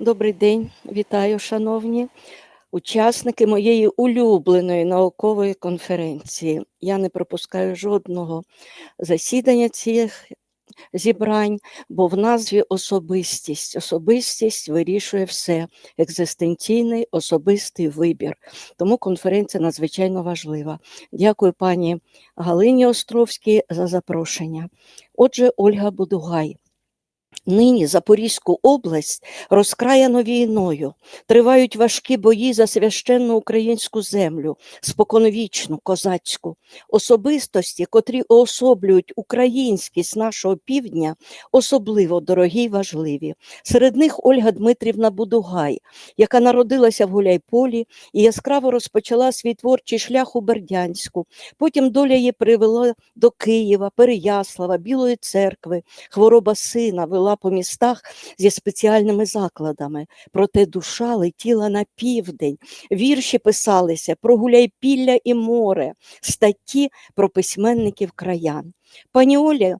Добрий день, вітаю, шановні учасники моєї улюбленої наукової конференції. Я не пропускаю жодного засідання цих зібрань, бо в назві особистість. Особистість вирішує все. Екзистенційний особистий вибір. Тому конференція надзвичайно важлива. Дякую пані Галині Островській за запрошення. Отже, Ольга Будугай. Нині Запорізьку область розкраяно війною, тривають важкі бої за священну українську землю, споконвічну, козацьку. Особистості, котрі уособлюють українськість нашого півдня, особливо дорогі й важливі. Серед них Ольга Дмитрівна Будугай, яка народилася в Гуляйполі і яскраво розпочала свій творчий шлях у Бердянську. Потім доля її привела до Києва, Переяслава, Білої церкви, хвороба сина вела по містах зі спеціальними закладами. Проте душа летіла на південь. Вірші писалися про Гуляйпілля і море, статті про письменників краян. Пані Оля,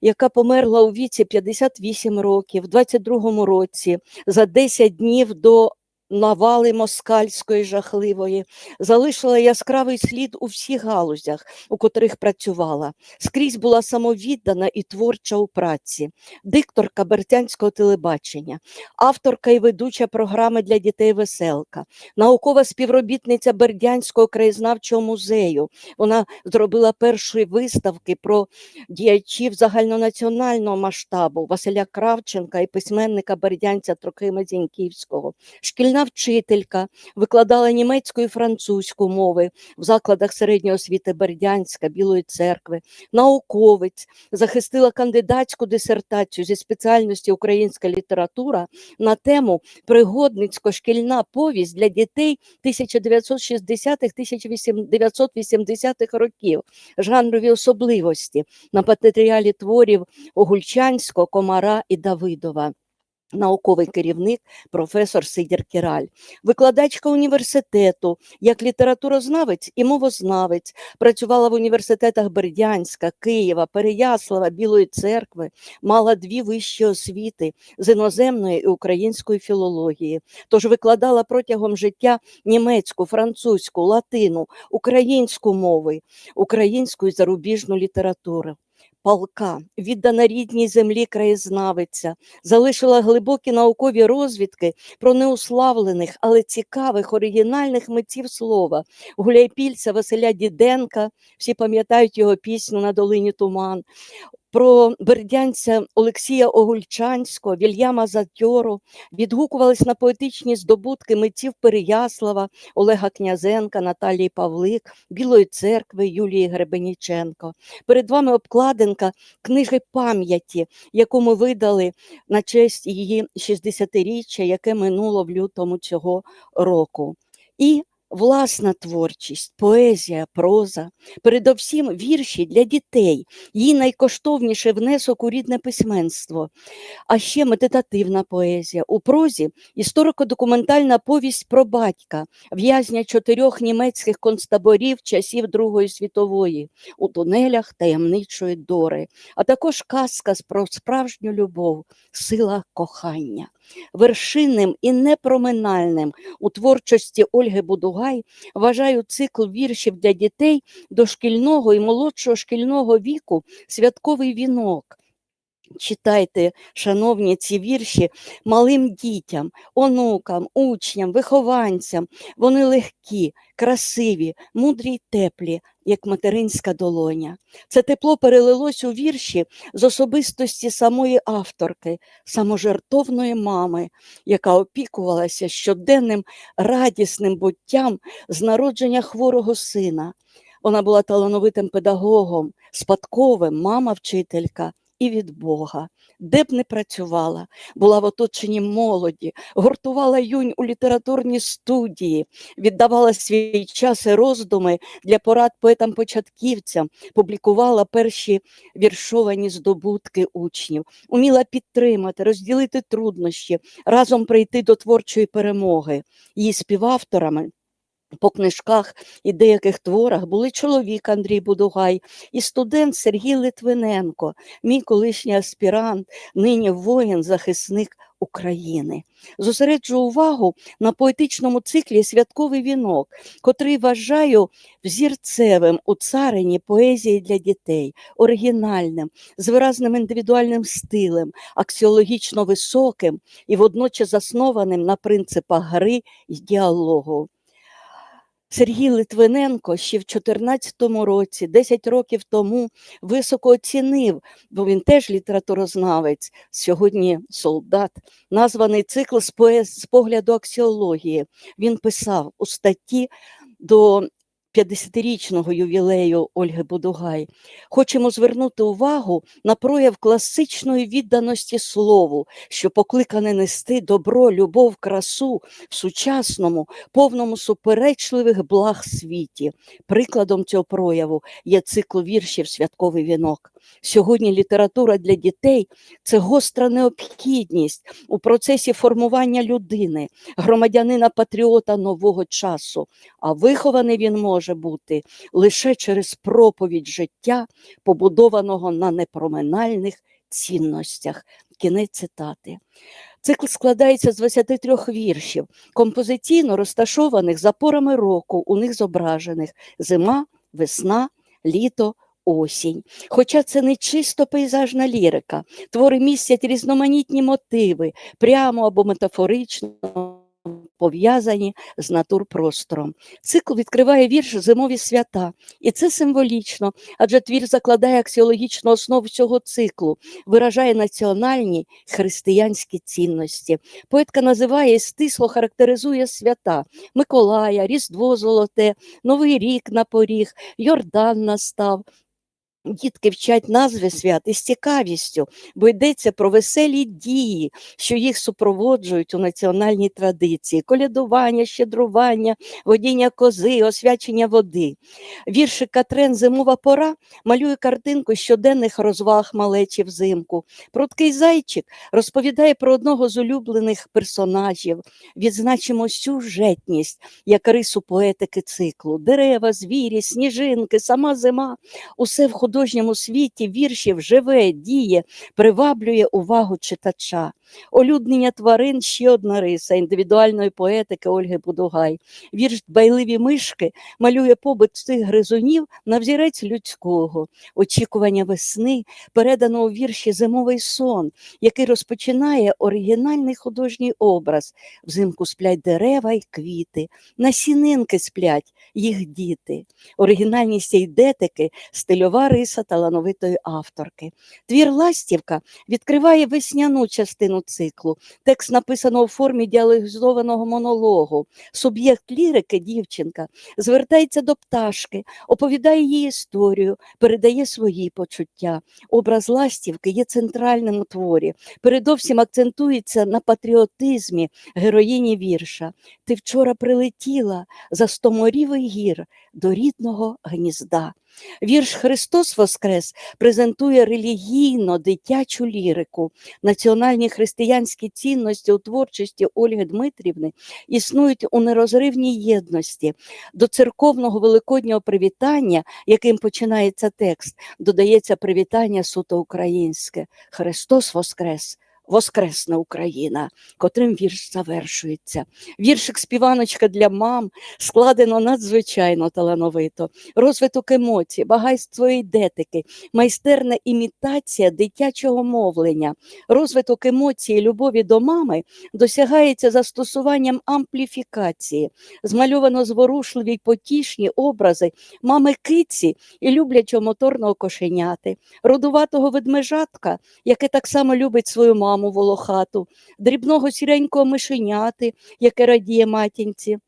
яка померла у віці 58 років, в 22-му році, за 10 днів до навали москальської жахливої, залишила яскравий слід у всіх галузях, у котрих працювала. Скрізь була самовіддана і творча у праці, дикторка Бертянського телебачення, авторка і ведуча програми для дітей Веселка, наукова співробітниця Бердянського краєзнавчого музею. Вона зробила перші виставки про діячів загальнонаціонального масштабу Василя Кравченка і письменника Бердянця Трохима Зіньківського. Шкільна вчителька, викладала німецьку і французьку мови. В закладах середньої освіти Бердянська, Білої церкви, науковець, захистила кандидатську дисертацію зі спеціальності українська література на тему Пригодницько-шкільна повість для дітей 1960-1980-х років, жанрові особливості. На матеріалі творів Огульчанського, Комара і Давидова. Науковий керівник, професор Сидір Кіраль, викладачка університету, як літературознавець і мовознавець, працювала в університетах Бердянська, Києва, Переяслава, Білої церкви, мала дві вищі освіти з іноземної і української філології. Тож викладала протягом життя німецьку, французьку, латину, українську мови, українську і зарубіжну літературу палка, віддана рідній землі краєзнавиця, залишила глибокі наукові розвідки про неуславлених, але цікавих оригінальних митців слова, гуляйпільця Василя Діденка, всі пам'ятають його пісню на долині Туман. Про бердянця Олексія Огульчанського, Вільяма Затьору відгукувались на поетичні здобутки митців Переяслава, Олега Князенка, Наталії Павлик, Білої церкви Юлії Гребеніченко. Перед вами обкладинка книги пам'яті, яку ми видали на честь її 60-річчя, яке минуло в лютому цього року. І Власна творчість, поезія, проза, передовсім вірші для дітей, її найкоштовніший внесок у рідне письменство, а ще медитативна поезія. У прозі історико-документальна повість про батька, в'язня чотирьох німецьких концтаборів часів Другої світової, у тунелях таємничої дори, а також казка про справжню любов, сила кохання. Вершинним і непроминальним у творчості Ольги Будугай вважаю цикл віршів для дітей дошкільного і молодшого шкільного віку святковий вінок. Читайте, шановні, ці вірші малим дітям, онукам, учням, вихованцям. Вони легкі, красиві, мудрі й теплі, як материнська долоня. Це тепло перелилось у вірші з особистості самої авторки, саможертовної мами, яка опікувалася щоденним радісним буттям з народження хворого сина. Вона була талановитим педагогом, спадковим, мама вчителька і від Бога. Де б не працювала, була в оточенні молоді, гуртувала юнь у літературні студії, віддавала свій час і роздуми для порад поетам-початківцям, публікувала перші віршовані здобутки учнів, уміла підтримати, розділити труднощі, разом прийти до творчої перемоги. Її співавторами по книжках і деяких творах були чоловік Андрій Будугай і студент Сергій Литвиненко, мій колишній аспірант, нині воїн, захисник України. Зосереджу увагу на поетичному циклі Святковий вінок, котрий вважаю взірцевим у царині поезії для дітей, оригінальним, з виразним індивідуальним стилем, аксіологічно високим і водночас заснованим на принципах гри і діалогу. Сергій Литвиненко ще в 2014 році, 10 років тому, високо оцінив, бо він теж літературознавець, сьогодні солдат, названий цикл з, погляду аксіології. Він писав у статті до 50-річного ювілею Ольги Будугай. Хочемо звернути увагу на прояв класичної відданості слову, що покликане нести добро, любов, красу в сучасному, повному суперечливих благ світі. Прикладом цього прояву є цикл віршів Святковий вінок. Сьогодні література для дітей це гостра необхідність у процесі формування людини, громадянина патріота нового часу. А вихований він може бути лише через проповідь життя, побудованого на непроминальних цінностях. Кінець цитати. Цикл складається з 23 віршів, композиційно розташованих за порами року, у них зображених зима, весна, літо, осінь. Хоча це не чисто пейзажна лірика, твори містять різноманітні мотиви, прямо або метафорично пов'язані з натурпростором. Цикл відкриває вірш Зимові свята, і це символічно, адже твір закладає аксіологічну основу цього циклу, виражає національні християнські цінності. Поетка називає і стисло характеризує свята Миколая, Різдво Золоте, Новий рік на поріг, Йордан настав. Дітки вчать назви свят із цікавістю, бо йдеться про веселі дії, що їх супроводжують у національній традиції: колядування, щедрування, водіння кози, освячення води. Віршик Катрен Зимова пора малює картинку щоденних розваг малечі взимку. Пруткий зайчик розповідає про одного з улюблених персонажів. Відзначимо сюжетність як рису поетики циклу: дерева, звірі, сніжинки, сама зима усе в художньому світі віршів живе, діє, приваблює увагу читача. Олюднення тварин ще одна риса індивідуальної поетики Ольги Будугай. Вірш Дбайливі мишки малює побут цих гризунів на взірець людського, очікування весни, передано у вірші Зимовий сон, який розпочинає оригінальний художній образ. Взимку сплять дерева й квіти, насінинки сплять їх діти. Оригінальність ейдетики стильова риса талановитої авторки. Твір Ластівка відкриває весняну частину циклу. Текст написано у формі діалогізованого монологу. Суб'єкт лірики, дівчинка, звертається до пташки, оповідає її історію, передає свої почуття. Образ ластівки є центральним у творі. Передовсім акцентується на патріотизмі героїні вірша. Ти вчора прилетіла за сто морів і гір до рідного гнізда. Вірш Христос Воскрес презентує релігійно дитячу лірику. Національні християнські цінності у творчості Ольги Дмитрівни існують у нерозривній єдності. До церковного великоднього привітання, яким починається текст, додається привітання суто українське. Христос Воскрес! Воскресна Україна, котрим вірш завершується. Віршик співаночка для мам складено надзвичайно талановито. Розвиток емоцій, багатство ідетики, майстерна імітація дитячого мовлення. Розвиток емоцій любові до мами досягається застосуванням ампліфікації. Змальовано зворушливі й потішні образи мами киці і люблячого моторного кошеняти, родуватого ведмежатка, яке так само любить свою маму волохату, дрібного сіренького мишеняти, яке радіє матінці.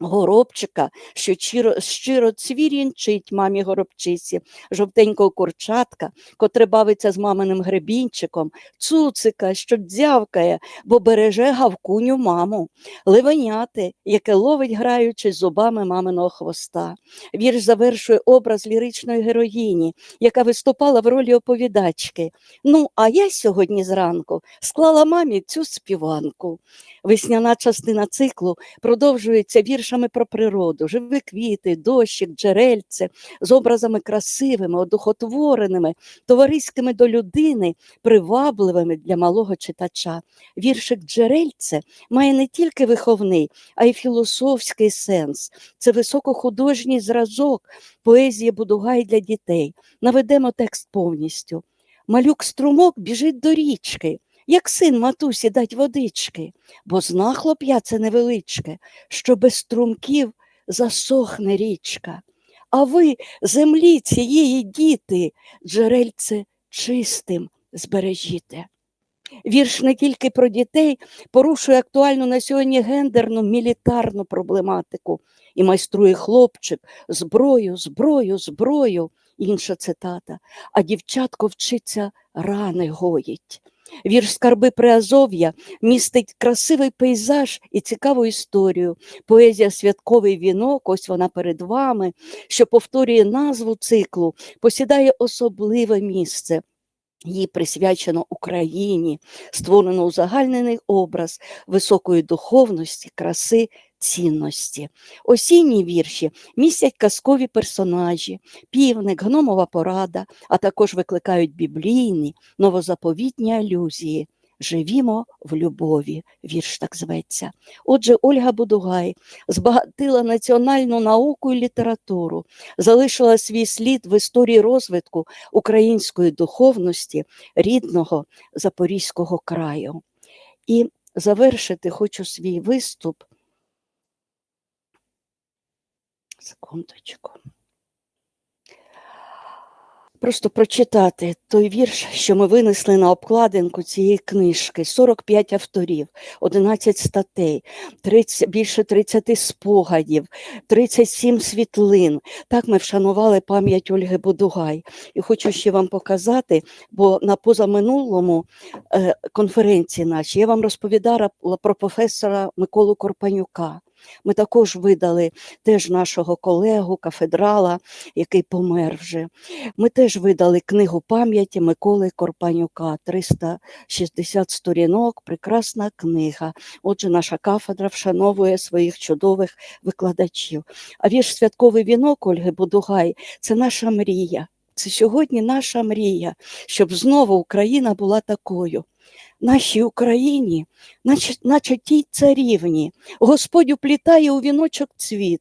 Горобчика, що щиро, щиро цвірінчить мамі горобчиці, жовтенького курчатка, котре бавиться з маминим гребінчиком, цуцика, що дзявкає, бо береже гавкуню маму, ливеняти, яке ловить, граючи зубами маминого хвоста. Вірш завершує образ ліричної героїні, яка виступала в ролі оповідачки. Ну, а я сьогодні зранку склала мамі цю співанку. Весняна частина циклу продовжується вірш віршами про природу, живі квіти, дощик, джерельце, з образами красивими, одухотвореними, товариськими до людини, привабливими для малого читача. Віршик джерельце має не тільки виховний, а й філософський сенс. Це високохудожній зразок поезії Будугай для дітей. Наведемо текст повністю. Малюк струмок біжить до річки, як син матусі дать водички, бо зна хлоп'я це невеличке, що без струмків засохне річка. А ви, землі цієї діти, джерельце чистим збережіте. Вірш не тільки про дітей порушує актуальну на сьогодні гендерну мілітарну проблематику і майструє хлопчик зброю, зброю, зброю. Інша цитата. А дівчатко вчиться рани гоїть. Вірш скарби Приазов'я містить красивий пейзаж і цікаву історію. Поезія Святковий вінок, ось вона перед вами, що повторює назву циклу, посідає особливе місце. Їй присвячено Україні, створено узагальнений образ високої духовності, краси, цінності. Осінні вірші містять казкові персонажі, півник, гномова порада, а також викликають біблійні, новозаповітні алюзії. Живімо в любові, вірш так зветься. Отже, Ольга Будугай збагатила національну науку і літературу, залишила свій слід в історії розвитку української духовності рідного Запорізького краю. І завершити хочу свій виступ. Секундочку. Просто прочитати той вірш, що ми винесли на обкладинку цієї книжки. 45 авторів, 11 статей, 30, більше 30 спогадів, 37 світлин. Так ми вшанували пам'ять Ольги Будугай. І хочу ще вам показати, бо на позаминулому е, конференції нашій я вам розповідала про професора Миколу Корпанюка. Ми також видали теж нашого колегу, кафедрала, який помер вже. Ми теж видали книгу пам'яті Миколи Корпанюка, 360 сторінок, прекрасна книга. Отже, наша кафедра вшановує своїх чудових викладачів. А вірш святковий вінок Ольги Будугай це наша мрія. Це сьогодні наша мрія, щоб знову Україна була такою. Нашій Україні, наче, наче тій царівні, Господь уплітає у віночок цвіт,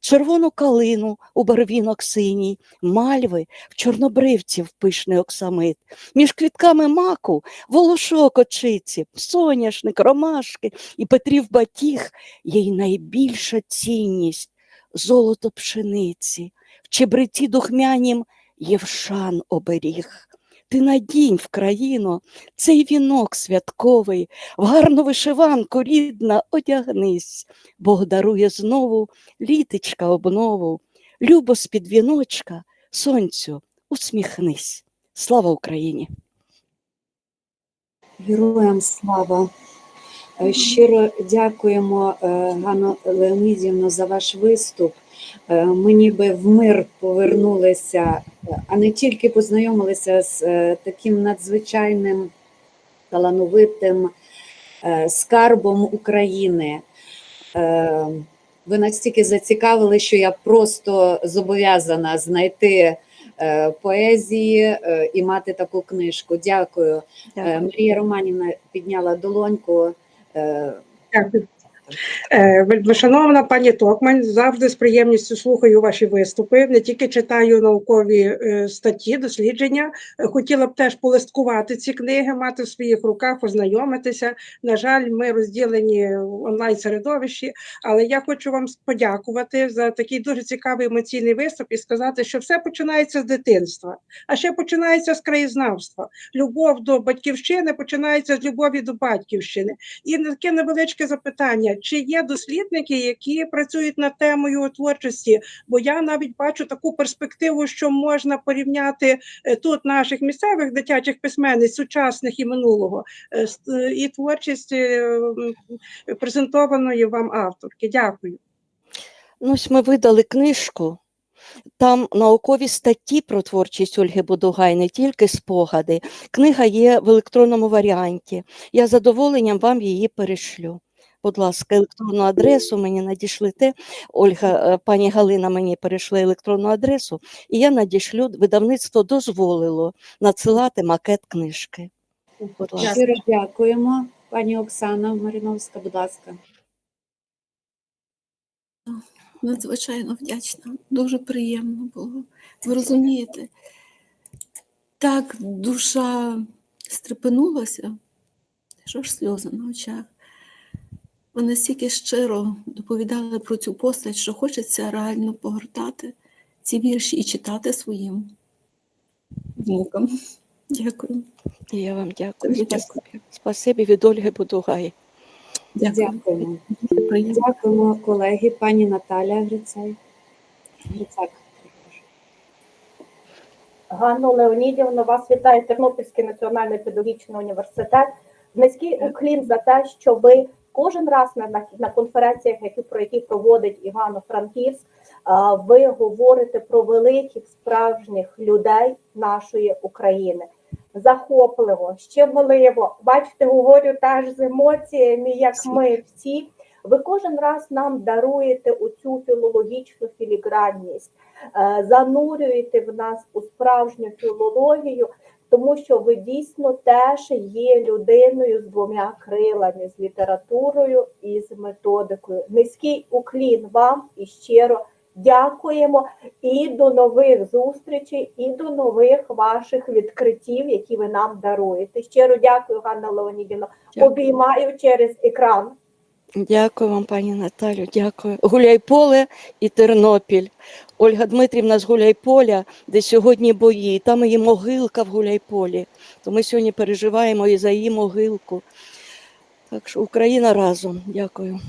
червону калину у барвінок синій, мальви в чорнобривці в пишний оксамит, між квітками маку волошок очиці, соняшник, ромашки і Петрів батіг є й найбільша цінність золото пшениці, в чебриці духмянім євшан оберіг. Ти надінь в країну цей вінок святковий, в гарну вишиванку рідна одягнись, Бог дарує знову літечка обнову, любо з-під віночка, сонцю усміхнись. Слава Україні! Героям слава! Щиро дякуємо, е, Ганно Леонідівно, за ваш виступ. Е, Ми ніби в мир повернулися, е, а не тільки познайомилися з е, таким надзвичайним талановитим скарбом України. Ви настільки зацікавили, що я просто зобов'язана знайти поезії і мати таку книжку. Дякую. Е, Марія Романівна підняла долоньку. Дякую. Е, Вельмишановна пані Токмань, завжди з приємністю слухаю ваші виступи. Не тільки читаю наукові е, статті, дослідження. Е, Хотіла б теж полисткувати ці книги, мати в своїх руках, ознайомитися. На жаль, ми розділені в онлайн-середовищі, але я хочу вам подякувати за такий дуже цікавий емоційний виступ і сказати, що все починається з дитинства, а ще починається з краєзнавства. Любов до батьківщини починається з любові до батьківщини. І таке невеличке запитання: чи є дослідники, які працюють над темою творчості? Бо я навіть бачу таку перспективу, що можна порівняти е, тут наших місцевих дитячих письменниць, сучасних і минулого, е, е, і творчість презентованої вам авторки. Дякую. Ну, ось ми видали книжку. Там наукові статті про творчість Ольги Будугай, не тільки спогади. Книга є в електронному варіанті. Я задоволенням вам її перешлю. Будь ласка, електронну адресу мені надішлите. Ольга, е, пані Галина мені перейшла електронну адресу, і я надішлю. Видавництво дозволило надсилати макет книжки. Будь ласка. Щиро дякуємо. Пані Оксана Мариновська, будь ласка. надзвичайно вдячна. Дуже приємно було. Ви розумієте, так душа стрепенулася, що ж сльози на очах. Ви настільки щиро доповідали про цю постать, що хочеться реально погортати ці вірші і читати своїм внукам. Дякую. І Я вам дякую. Дуже Спасибі. Спасибі від Ольги Будугай. Дякую. Дякуємо. Дякуємо, колеги. Пані Наталя Грицай. Грицак. Ганно Леонідівна, вас вітає Тернопільський національний педагогічний університет. Низький уклін за те, що ви кожен раз на, на, на конференціях, які про які проводить Івано-Франківськ, ви говорите про великих справжніх людей нашої України. Захопливо, щемливо. Бачите, говорю теж з емоціями, як ми всі. Ви кожен раз нам даруєте оцю філологічну філігранність е, занурюєте в нас у справжню філологію, тому що ви дійсно теж є людиною з двома крилами, з літературою і з методикою. Низький уклін вам і щиро дякуємо і до нових зустрічей, і до нових ваших відкриттів, які ви нам даруєте. Щиро дякую, Ганна Леонідівна. Обіймаю через екран. Дякую вам, пані Наталю. Дякую. Гуляйполе і Тернопіль. Ольга Дмитрівна з Гуляйполя, де сьогодні бої. Там її могилка в Гуляйполі. То ми сьогодні переживаємо і за її могилку. Так що Україна разом. Дякую.